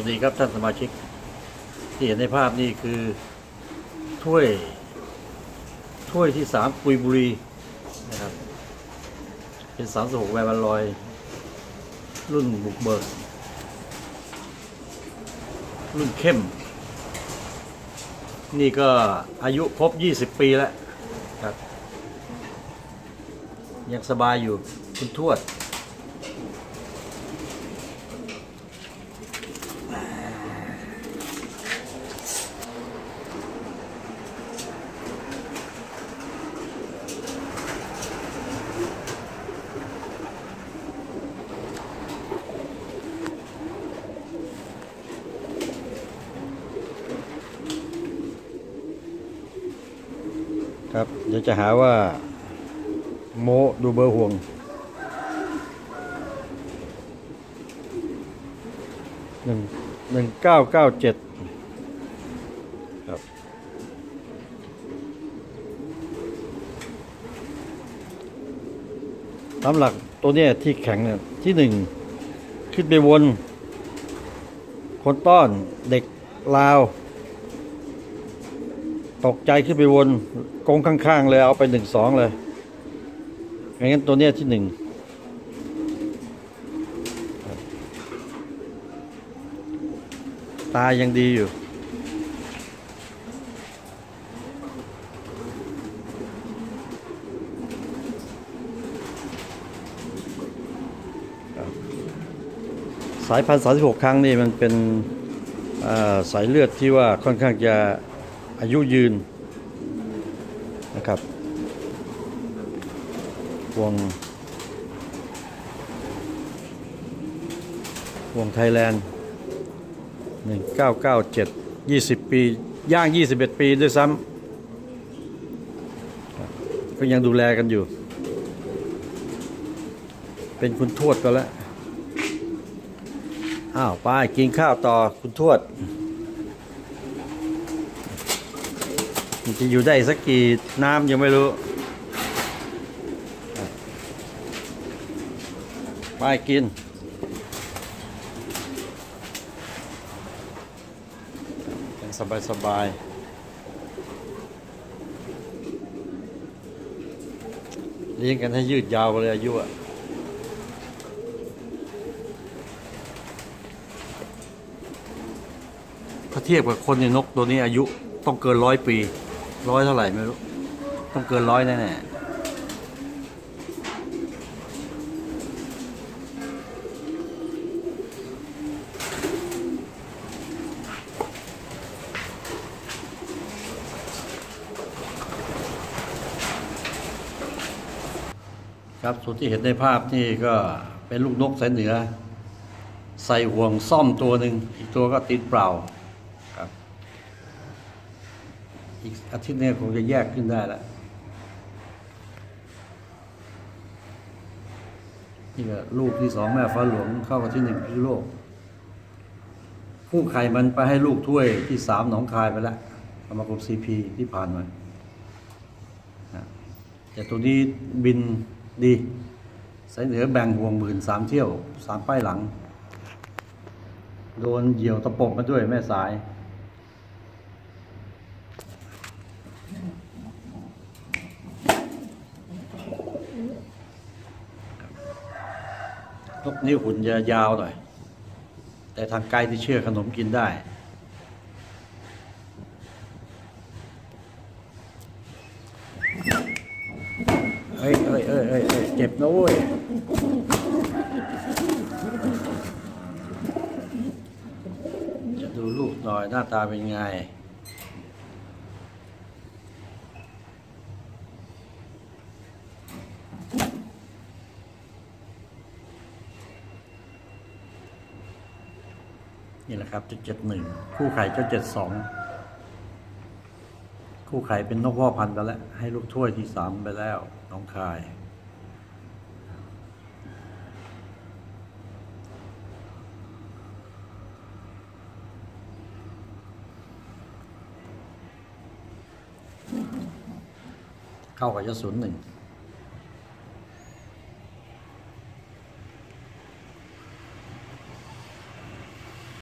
วัสดีครับท่านสมาชิก ที่เห็นในภาพนี่คือถ้วยถ้วยที่สามกุยบุรีนะครับ เป็นสามสิบหกแวร์บันลอย รุ่นบุกเบิกรุ่นเข้ม นี่ก็อายุครบ20ปีแล้วครับ ยังสบายอยู่คุณทวด ครับ เดี๋ยวจะหาว่า โมดูเบอร์ห่วง หนึ่งหนึ่งเก้าเก้าเจ็ดครับตามหลักตัวเนี้ยที่แข็งเนี่ยที่หนึ่งขึ้นไปวน คนต้อนเด็กลาว ตกใจขึ้นไปวนกงข้าง ๆ เลยเอาไปหนึ่งสองเลยงั้นตัวเนี้ยที่หนึ่งตายังดีอยู่ สายพันธุ์สามสิบหกครั้งนี่มันเป็นสายเลือดที่ว่าค่อนข้างจะ อายุยืนนะครับวงวงไทยแลนด์หนึ่งเก้าเก้าเจ็ดยี่สิบปี ย่างยี่สิบเอ็ดปีด้วยซ้ำก็ยังดูแลกันอยู่ เป็นคุณทวดก็แล้ว อ้าว ไปกินข้าวต่อคุณทวด มันจะอยู่ได้สักกี่น้ำยังไม่รู้ไปกินยังสบายสบายเลี้ยงกันให้ยืดยาวไปเลยอายุอะถ้าเทียบกับคนในนกตัวนี้อายุต้องเกินร้อยปี ร้อยเท่าไหร่ไม่รู้ ต้องเกินร้อยแน่ๆครับส่วนที่เห็นในภาพนี่ก็เป็นลูกนกสายเหนือ ใส่ห่วงซ่อมตัวหนึ่งอีกตัวก็ติดเปล่าครับ อีกอาทิตย์นี้คงจะแยกขึ้นได้แล้วนี่ก็ลูกที่สองแม่ฟ้าหลวงเข้ากับที่หนึ่งพิษโลกคู่ไข่มันไปให้ลูกถ้วยที่สามหนองคายไปแล้วสมาคมซีพีที่ผ่านมาแต่ตัวนี้บินดีสายเหนือแบ่งห่วงหมื่นสามเที่ยวสามป้ายหลัง โดนเหยี่ยวตะปบมาด้วยแม่สาย นกนี้หุ่นจะยาวหน่อย แต่ทางไกลที่เชื่อขนมกินได้เอ้ยเอ้ยเอ้ยเอ้ยเอ้ยเจ็บนะเว้ยจะดูลูกหน่อยหน้าตาเป็นไง นี่แหละครับจะเจ็ดหนึ่งคู่ไข่ก็เจ็ดสองคู่ไข่เป็นนกพ่อพันธุ์ไปแล้ว ให้ลูกถ้วยที่สามไปแล้วน้องคายเข้ากับยศศูนย์หนึ่ง